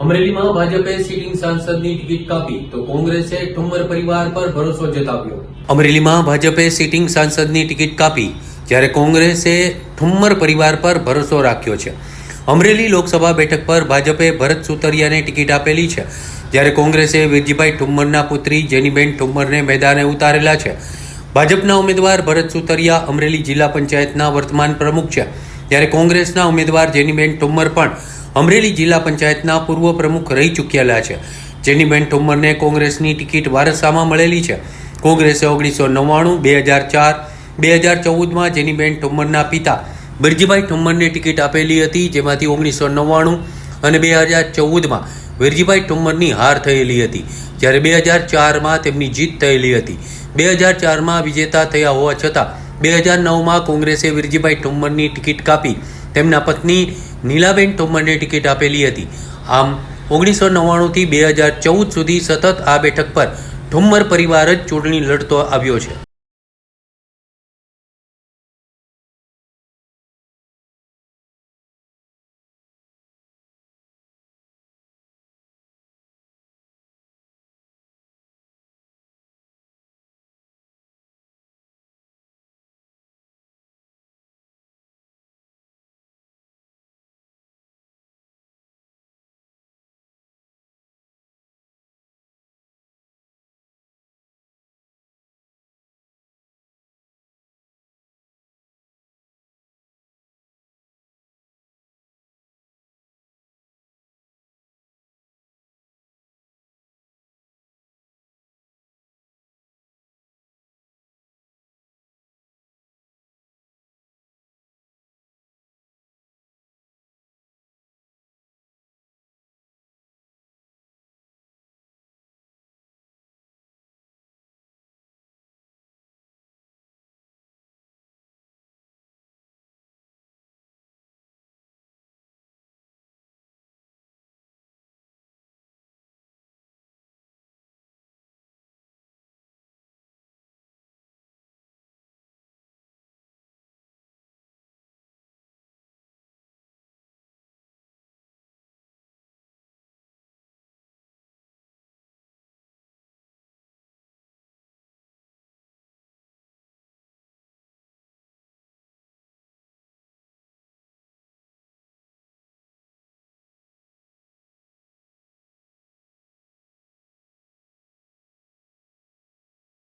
અમરેલીમાં ભાજપે sitting સાંસદની ticket કાપી તો કોંગ્રેસે ઠુમ્મર પરિવાર પર ભરોસો જતાવ્યો. અમરેલીમાં ભાજપે સિટિંગ સાંસદની ટિકિટ કાપી જ્યારે કોંગ્રેસે ઠુમ્મર પરિવાર પર ભરોસો રાખ્યો છે. અમરેલી લોકસભા બેઠક પર ભાજપે ભરત સુતરિયાને ટિકિટ આપેલી છે. જ્યારે કોંગ્રેસે વિરજીભાઈ ઠુમ્મરના પુત્રી જેનીબેન ઠુમ્મરને મેદાને ઉતારેલા છે. ભાજપના ઉમેદવાર ભરત સુતરિયા અમરેલી જિલ્લા પંચાયતના વર્તમાન પ્રમુખ છે. જ્યારે કોંગ્રેસના ઉમેદવાર જેનીબેન ઠુમ્મર પણ અમરેલી જિલ્લા પંચાયતના પૂર્વ પ્રમુખ રહી ચૂકેલા છે. જેનીબેન ઠુમ્મરને કોંગ્રેસની ટિકિટ વારસામાં મળેલી છે. કોંગ્રેસે ઓગણીસો નવ્વાણું, બે હજાર ચાર, બે હજાર ચૌદમાં જેનીબેન ઠુમ્મરના પિતા બિરજીભાઈ ઠુમ્મરને ટિકિટ આપેલી હતી, જેમાંથી ઓગણીસો નવ્વાણું અને બે હજાર ચૌદમાં વિરજીભાઈ ઠુમ્મરની હાર થયેલી હતી. જ્યારે બે હજાર ચારમાં તેમની જીત થયેલી હતી. બે હજાર ચારમાં વિજેતા થયા હોવા છતાં બે હજાર નવમાં કોંગ્રેસે વિરજીભાઈ ઠુમ્મરની ટિકિટ કાપી. તેમના પત્ની નીલાબેન તોમરને ટિકિટ આપેલી હતી. આમ, ઓગણીસો નવ્વાણુંથી બે હજાર ચૌદ સુધી સતત આ બેઠક પર ઠુમ્મર પરિવાર જ ચૂંટણી લડતો આવ્યો છે.